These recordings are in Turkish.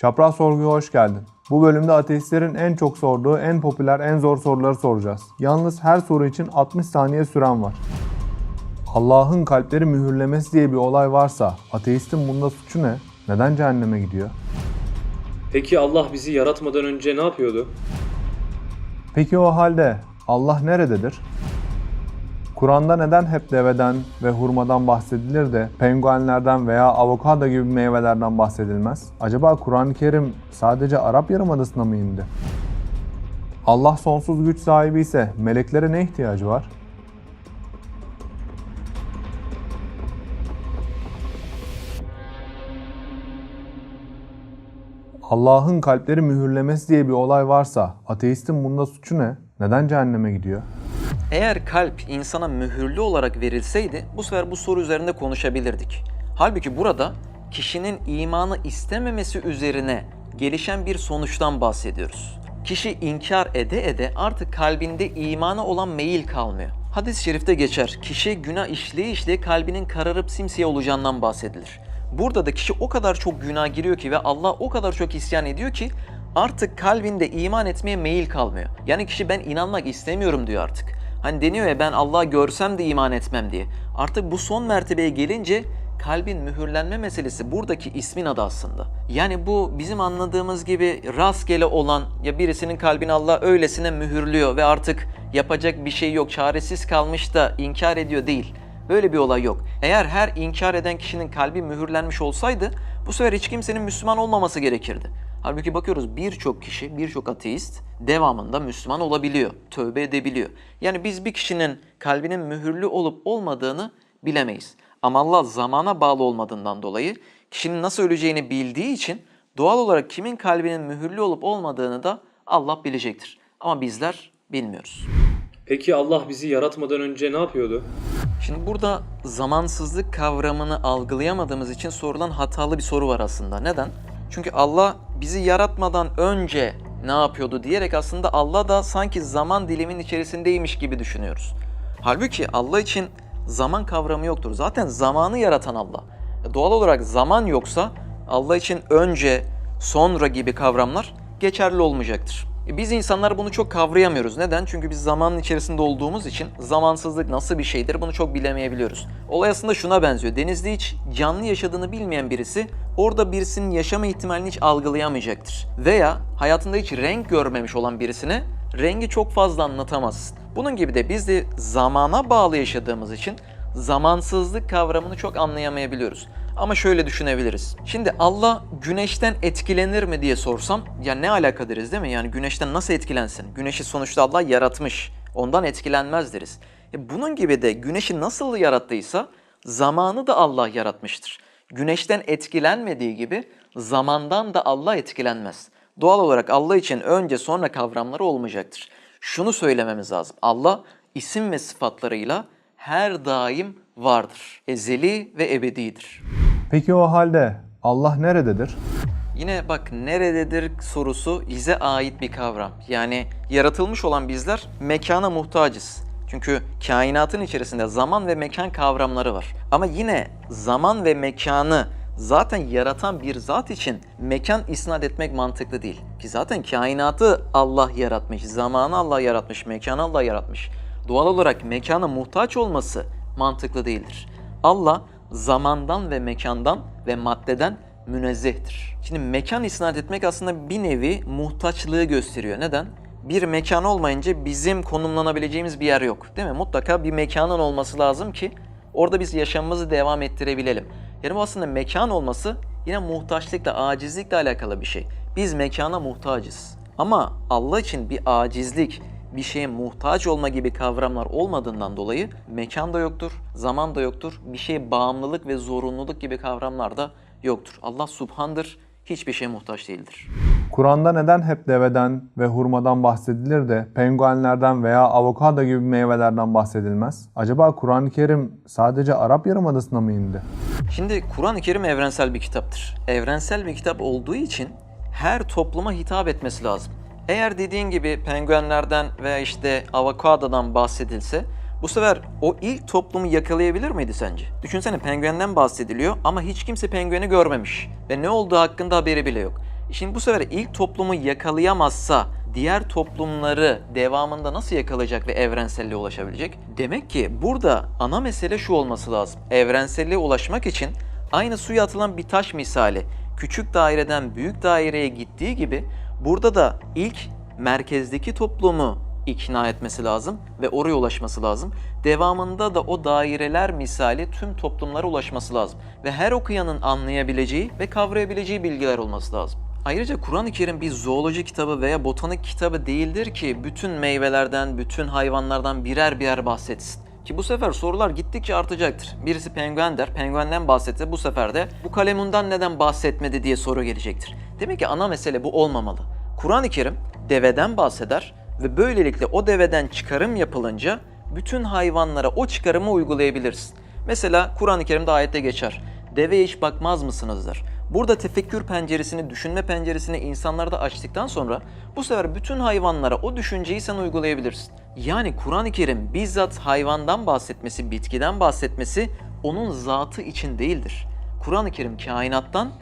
Çapraz Sorgu'ya hoş geldin. Bu bölümde ateistlerin en çok sorduğu, en popüler, en zor soruları soracağız. Yalnız her soru için 60 saniye süren var. Allah'ın kalpleri mühürlemesi diye bir olay varsa ateistin bunda suçu ne? Neden cehenneme gidiyor? Peki Allah bizi yaratmadan önce ne yapıyordu? Peki o halde Allah nerededir? Kur'an'da neden hep deveden ve hurmadan bahsedilir de penguenlerden veya avokado gibi meyvelerden bahsedilmez? Acaba Kur'an-ı Kerim sadece Arap Yarımadası'na mı indi? Allah sonsuz güç sahibi ise meleklere ne ihtiyacı var? Allah'ın kalpleri mühürlemesi diye bir olay varsa ateistin bunda suçu ne? Neden cehenneme gidiyor? Eğer kalp insana mühürlü olarak verilseydi bu sefer bu soru üzerinde konuşabilirdik. Halbuki burada kişinin imanı istememesi üzerine gelişen bir sonuçtan bahsediyoruz. Kişi inkar ede ede artık kalbinde imana olan meyil kalmıyor. Hadis-i şerifte geçer. Kişi günah işleye işleye kalbinin kararıp simsiyah olacağından bahsedilir. Burada da kişi o kadar çok günah giriyor ki ve Allah o kadar çok isyan ediyor ki artık kalbinde iman etmeye meyil kalmıyor. Yani kişi ben inanmak istemiyorum diyor artık. Hani deniyor ya ben Allah'ı görsem de iman etmem diye. Artık bu son mertebeye gelince kalbin mühürlenme meselesi buradaki ismin adı aslında. Yani bu bizim anladığımız gibi rastgele olan ya birisinin kalbini Allah öylesine mühürlüyor ve artık yapacak bir şey yok, çaresiz kalmış da inkar ediyor değil. Böyle bir olay yok. Eğer her inkar eden kişinin kalbi mühürlenmiş olsaydı bu sefer hiç kimsenin Müslüman olmaması gerekirdi. Halbuki bakıyoruz birçok kişi, birçok ateist devamında Müslüman olabiliyor, tövbe edebiliyor. Yani biz bir kişinin kalbinin mühürlü olup olmadığını bilemeyiz. Ama Allah zamana bağlı olmadığından dolayı kişinin nasıl öleceğini bildiği için doğal olarak kimin kalbinin mühürlü olup olmadığını da Allah bilecektir. Ama bizler bilmiyoruz. Peki Allah bizi yaratmadan önce ne yapıyordu? Şimdi burada zamansızlık kavramını algılayamadığımız için sorulan hatalı bir soru var aslında. Neden? Çünkü Allah bizi yaratmadan önce ne yapıyordu diyerek aslında Allah da sanki zaman dilimin içerisindeymiş gibi düşünüyoruz. Halbuki Allah için zaman kavramı yoktur. Zaten zamanı yaratan Allah. E, Doğal olarak zaman yoksa Allah için önce, sonra gibi kavramlar geçerli olmayacaktır. E, Biz insanlar bunu çok kavrayamıyoruz. Neden? Çünkü biz zamanın içerisinde olduğumuz için zamansızlık nasıl bir şeydir bunu çok bilemeyebiliyoruz. Olay aslında şuna benziyor. Denizde hiç canlı yaşadığını bilmeyen birisi orada birisinin yaşama ihtimalini hiç algılayamayacaktır. Veya hayatında hiç renk görmemiş olan birisine rengi çok fazla anlatamazsın. Bunun gibi de biz de zamana bağlı yaşadığımız için zamansızlık kavramını çok anlayamayabiliyoruz. Ama şöyle düşünebiliriz. Şimdi Allah güneşten etkilenir mi diye sorsam ya ne alaka deriz değil mi? Yani güneşten nasıl etkilensin? Güneşi sonuçta Allah yaratmış. Ondan etkilenmez deriz. E bunun gibi de güneşi nasıl yarattıysa zamanı da Allah yaratmıştır. Güneşten etkilenmediği gibi zamandan da Allah etkilenmez. Doğal olarak Allah için önce sonra kavramları olmayacaktır. Şunu söylememiz lazım. Allah isim ve sıfatlarıyla her daim vardır. Ezeli ve ebedidir. Peki o halde Allah nerededir? Yine bak nerededir sorusu bize ait bir kavram. Yani yaratılmış olan bizler mekana muhtacız. Çünkü kainatın içerisinde zaman ve mekan kavramları var. Ama yine zaman ve mekanı zaten yaratan bir zat için mekan isnat etmek mantıklı değil. Ki zaten kainatı Allah yaratmış, zamanı Allah yaratmış, mekanı Allah yaratmış. Doğal olarak mekana muhtaç olması mantıklı değildir. Allah zamandan ve mekandan ve maddeden münezzehtir. Şimdi mekan isnat etmek aslında bir nevi muhtaçlığı gösteriyor. Neden? Bir mekan olmayınca bizim konumlanabileceğimiz bir yer yok. Değil mi? Mutlaka bir mekanın olması lazım ki orada biz yaşamımızı devam ettirebilelim. Yani bu aslında mekan olması yine muhtaçlıkla, acizlikle alakalı bir şey. Biz mekana muhtacız. Ama Allah için bir acizlik, bir şeye muhtaç olma gibi kavramlar olmadığından dolayı mekan da yoktur, zaman da yoktur, bir şeye bağımlılık ve zorunluluk gibi kavramlar da yoktur. Allah subhandır, hiçbir şeye muhtaç değildir. Kur'an'da neden hep deveden ve hurmadan bahsedilir de penguenlerden veya avokado gibi meyvelerden bahsedilmez? Acaba Kur'an-ı Kerim sadece Arap Yarımadası'na mı indi? Şimdi Kur'an-ı Kerim evrensel bir kitaptır. Evrensel bir kitap olduğu için her topluma hitap etmesi lazım. Eğer dediğin gibi penguenlerden veya işte avokadodan bahsedilse bu sefer o ilk toplumu yakalayabilir miydi sence? Düşünsene penguenden bahsediliyor ama hiç kimse pengueni görmemiş ve ne olduğu hakkında haberi bile yok. Şimdi bu sefer ilk toplumu yakalayamazsa diğer toplumları devamında nasıl yakalayacak ve evrenselliğe ulaşabilecek? Demek ki burada ana mesele şu olması lazım. Evrenselliğe ulaşmak için aynı suya atılan bir taş misali küçük daireden büyük daireye gittiği gibi burada da ilk merkezdeki toplumu ikna etmesi lazım ve oraya ulaşması lazım. Devamında da o daireler misali tüm toplumlara ulaşması lazım. Ve her okuyanın anlayabileceği ve kavrayabileceği bilgiler olması lazım. Ayrıca Kur'an-ı Kerim bir zooloji kitabı veya botanik kitabı değildir ki bütün meyvelerden, bütün hayvanlardan birer birer bahsetsin. Ki bu sefer sorular gittikçe artacaktır. Birisi penguen der, penguenden bahsetse bu sefer de bu kalemundan neden bahsetmedi diye soru gelecektir. Demek ki ana mesele bu olmamalı. Kur'an-ı Kerim deveden bahseder ve böylelikle o deveden çıkarım yapılınca bütün hayvanlara o çıkarımı uygulayabilirsin. Mesela Kur'an-ı Kerim'de ayette geçer. Deveye hiç bakmaz mısınızdır? Burada tefekkür penceresini, düşünme penceresini insanlarda açtıktan sonra bu sefer bütün hayvanlara o düşünceyi sen uygulayabilirsin. Yani Kur'an-ı Kerim bizzat hayvandan bahsetmesi, bitkiden bahsetmesi onun zatı için değildir. Kur'an-ı Kerim kainattan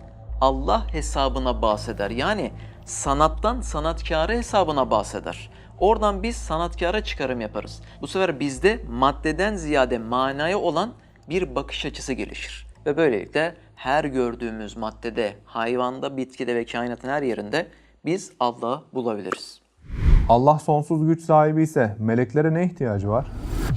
Allah hesabına bahseder. Yani sanattan sanatkarı hesabına bahseder. Oradan biz sanatkara çıkarım yaparız. Bu sefer bizde maddeden ziyade manaya olan bir bakış açısı gelişir. Ve böylelikle her gördüğümüz maddede, hayvanda, bitkide ve kainatın her yerinde biz Allah'ı bulabiliriz. Allah sonsuz güç sahibi ise meleklere ne ihtiyacı var?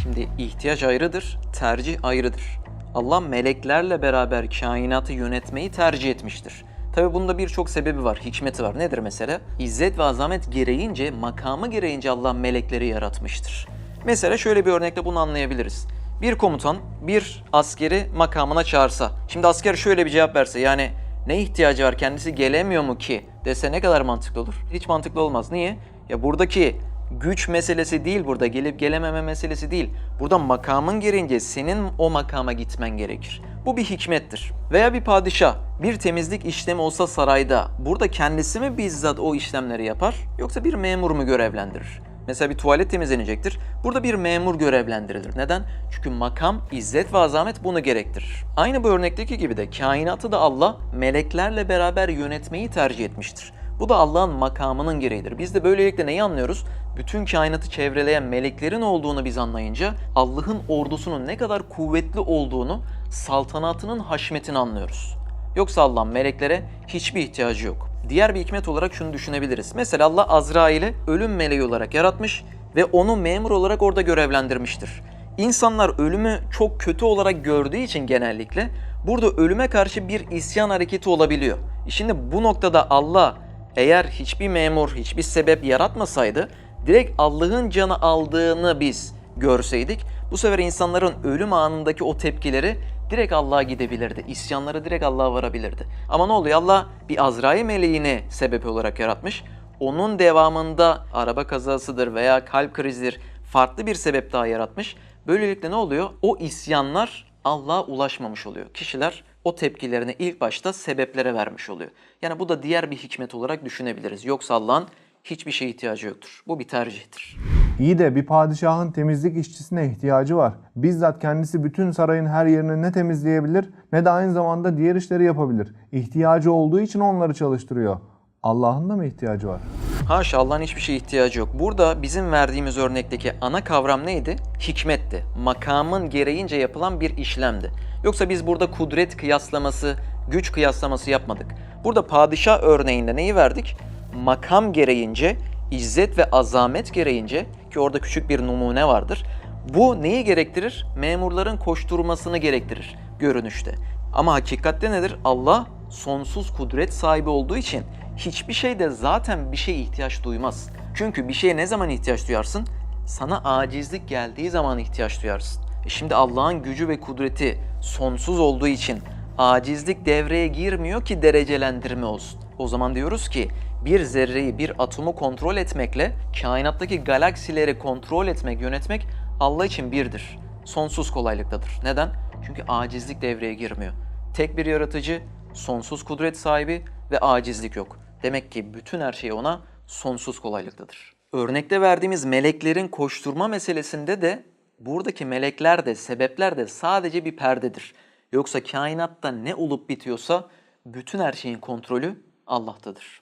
Şimdi ihtiyaç ayrıdır, tercih ayrıdır. Allah meleklerle beraber kainatı yönetmeyi tercih etmiştir. Tabi bunda birçok sebebi var, hikmeti var. Nedir mesela? İzzet ve azamet gereğince, makamı gereğince Allah melekleri yaratmıştır. Mesela şöyle bir örnekle bunu anlayabiliriz. Bir komutan bir askeri makamına çağırsa, şimdi asker şöyle bir cevap verse yani ne ihtiyacı var kendisi gelemiyor mu ki dese ne kadar mantıklı olur? Hiç mantıklı olmaz. Niye? Ya buradaki güç meselesi değil burada gelip gelememe meselesi değil. Burada makamın gereğince senin o makama gitmen gerekir. Bu bir hikmettir. Veya bir padişah bir temizlik işlemi olsa sarayda burada kendisi mi bizzat o işlemleri yapar yoksa bir memur mu görevlendirir? Mesela bir tuvalet temizlenecektir. Burada bir memur görevlendirilir. Neden? Çünkü makam, izzet ve azamet bunu gerektirir. Aynı bu örnekteki gibi de kainatı da Allah meleklerle beraber yönetmeyi tercih etmiştir. Bu da Allah'ın makamının gereğidir. Biz de böylelikle neyi anlıyoruz? Bütün kainatı çevreleyen meleklerin olduğunu biz anlayınca Allah'ın ordusunun ne kadar kuvvetli olduğunu, saltanatının haşmetini anlıyoruz. Yoksa Allah'ın meleklere hiçbir ihtiyacı yok. Diğer bir hikmet olarak şunu düşünebiliriz. Mesela Allah Azrail'i ölüm meleği olarak yaratmış ve onu memur olarak orada görevlendirmiştir. İnsanlar ölümü çok kötü olarak gördüğü için genellikle burada ölüme karşı bir isyan hareketi olabiliyor. Şimdi bu noktada Allah eğer hiçbir memur, hiçbir sebep yaratmasaydı direkt Allah'ın canı aldığını biz görseydik bu sefer insanların ölüm anındaki o tepkileri direkt Allah'a gidebilirdi. İsyanları direkt Allah'a varabilirdi. Ama ne oluyor? Allah bir Azrail meleğini sebep olarak yaratmış. Onun devamında araba kazasıdır veya kalp krizidir farklı bir sebep daha yaratmış. Böylelikle ne oluyor? O isyanlar Allah'a ulaşmamış oluyor. Kişiler o tepkilerini ilk başta sebeplere vermiş oluyor. Yani bu da diğer bir hikmet olarak düşünebiliriz. Yoksa Allah'ın hiçbir şeye ihtiyacı yoktur. Bu bir tercihtir. İyi de bir padişahın temizlik işçisine ihtiyacı var. Bizzat kendisi bütün sarayın her yerini ne temizleyebilir ne de aynı zamanda diğer işleri yapabilir. İhtiyacı olduğu için onları çalıştırıyor. Allah'ın da mı ihtiyacı var? Haşa Allah'ın hiçbir şeye ihtiyacı yok. Burada bizim verdiğimiz örnekteki ana kavram neydi? Hikmetti. Makamın gereğince yapılan bir işlemdi. Yoksa biz burada kudret kıyaslaması, güç kıyaslaması yapmadık. Burada padişah örneğinde neyi verdik? Makam gereğince, izzet ve azamet gereğince ki orada küçük bir numune vardır. Bu neyi gerektirir? Memurların koşturmasını gerektirir görünüşte. Ama hakikatte nedir? Allah sonsuz kudret sahibi olduğu için hiçbir şeyde zaten bir şeye ihtiyaç duymaz. Çünkü bir şeye ne zaman ihtiyaç duyarsın? Sana acizlik geldiği zaman ihtiyaç duyarsın. E şimdi Allah'ın gücü ve kudreti sonsuz olduğu için acizlik devreye girmiyor ki derecelendirme olsun. O zaman diyoruz ki bir zerreyi, bir atomu kontrol etmekle kainattaki galaksileri kontrol etmek, yönetmek Allah için birdir. Sonsuz kolaylıktadır. Neden? Çünkü acizlik devreye girmiyor. Tek bir yaratıcı, sonsuz kudret sahibi ve acizlik yok. Demek ki bütün her şey ona sonsuz kolaylıktadır. Örnekte verdiğimiz meleklerin koşturma meselesinde de buradaki melekler de sebepler de sadece bir perdedir. Yoksa kainatta ne olup bitiyorsa bütün her şeyin kontrolü Allah'tadır.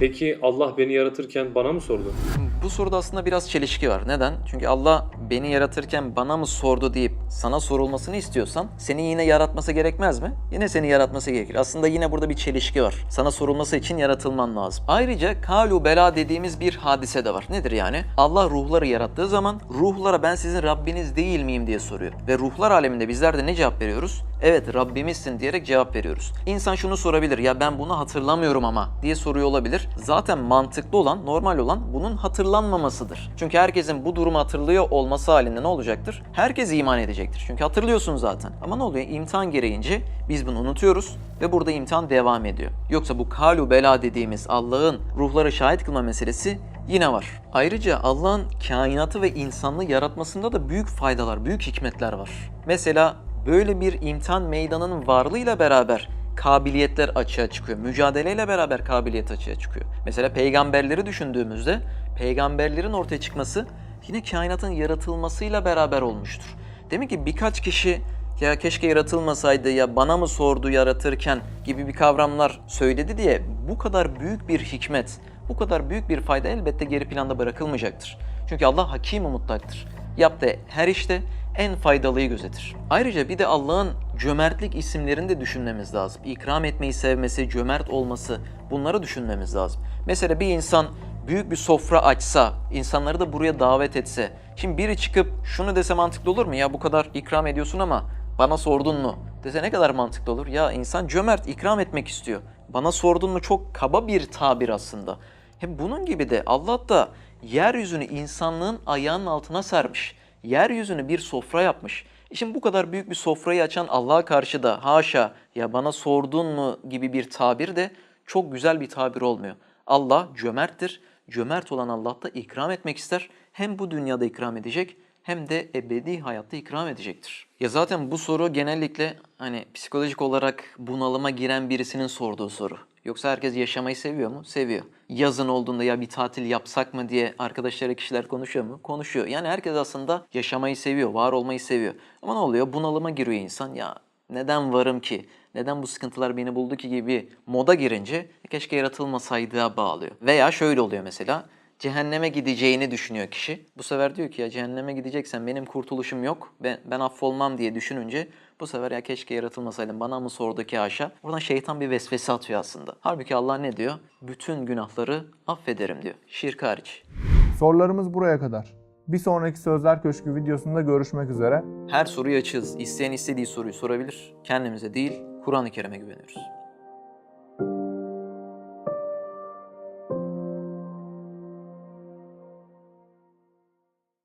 Peki Allah beni yaratırken bana mı sordu? Bu soruda aslında biraz çelişki var. Neden? Çünkü Allah beni yaratırken bana mı sordu deyip sana sorulmasını istiyorsan seni yine yaratması gerekmez mi? Yine seni yaratması gerekir. Aslında yine burada bir çelişki var. Sana sorulması için yaratılman lazım. Ayrıca kalu bela dediğimiz bir hadise de var. Nedir yani? Allah ruhları yarattığı zaman ruhlara ben sizin Rabbiniz değil miyim diye soruyor. Ve ruhlar aleminde bizler de ne cevap veriyoruz? Evet Rabbimizsin diyerek cevap veriyoruz. İnsan şunu sorabilir ya ben bunu hatırlamıyorum ama diye soruyor olabilir. Zaten mantıklı olan, normal olan bunun hatırlanmamasıdır. Çünkü herkesin bu durumu hatırlıyor olması halinde ne olacaktır? Herkes iman edecektir. Çünkü hatırlıyorsun zaten. Ama ne oluyor? İmtihan gereğince biz bunu unutuyoruz ve burada imtihan devam ediyor. Yoksa bu kalu bela dediğimiz Allah'ın ruhları şahit kılma meselesi yine var. Ayrıca Allah'ın kainatı ve insanlığı yaratmasında da büyük faydalar, büyük hikmetler var. Mesela böyle bir imtihan meydanının varlığıyla beraber kabiliyetler açığa çıkıyor. Mücadeleyle beraber kabiliyet açığa çıkıyor. Mesela peygamberleri düşündüğümüzde peygamberlerin ortaya çıkması yine kainatın yaratılmasıyla beraber olmuştur. Demek ki birkaç kişi ya keşke yaratılmasaydı ya bana mı sordu yaratırken gibi bir kavramlar söyledi diye bu kadar büyük bir hikmet, bu kadar büyük bir fayda elbette geri planda bırakılmayacaktır. Çünkü Allah hakim muttaktır. Yaptığı her işte en faydalıyı gözetir. Ayrıca bir de Allah'ın cömertlik isimlerini de düşünmemiz lazım. İkram etmeyi sevmesi, cömert olması bunları düşünmemiz lazım. Mesela bir insan büyük bir sofra açsa, insanları da buraya davet etse. Şimdi biri çıkıp şunu dese mantıklı olur mu? Ya bu kadar ikram ediyorsun ama bana sordun mu? Dese ne kadar mantıklı olur? Ya insan cömert, ikram etmek istiyor. Bana sordun mu çok kaba bir tabir aslında. Hem bunun gibi de Allah da yeryüzünü insanlığın ayağının altına sermiş. Yeryüzünü bir sofra yapmış. E Şimdi bu kadar büyük bir sofrayı açan Allah'a karşı da haşa ya bana sordun mu gibi bir tabir de çok güzel bir tabir olmuyor. Allah cömerttir. Cömert olan Allah da ikram etmek ister. Hem bu dünyada ikram edecek hem de ebedi hayatta ikram edecektir. Ya zaten bu soru genellikle hani psikolojik olarak bunalıma giren birisinin sorduğu soru. Yoksa herkes yaşamayı seviyor mu? Seviyor. Yazın olduğunda ya bir tatil yapsak mı diye arkadaşlara kişiler konuşuyor mu? Konuşuyor. Yani herkes aslında yaşamayı seviyor, var olmayı seviyor. Ama ne oluyor? Bunalıma giriyor insan. Ya neden varım ki? Neden bu sıkıntılar beni buldu ki gibi moda girince keşke yaratılmasaydığa bağlıyor. Veya şöyle oluyor mesela cehenneme gideceğini düşünüyor kişi. Bu sefer diyor ki ya cehenneme gideceksen benim kurtuluşum yok. Ben, ben affolmam diye düşününce bu sefer ya keşke yaratılmasaydım bana mı sordu ki haşa. Buradan şeytan bir vesvese atıyor aslında. Halbuki Allah ne diyor? Bütün günahları affederim diyor. Şirk hariç. Sorularımız buraya kadar. Bir sonraki Sözler Köşkü videosunda görüşmek üzere. Her soruyu açığız. İsteyen istediği soruyu sorabilir. Kendimize değil Kur'an-ı Kerim'e güveniyoruz.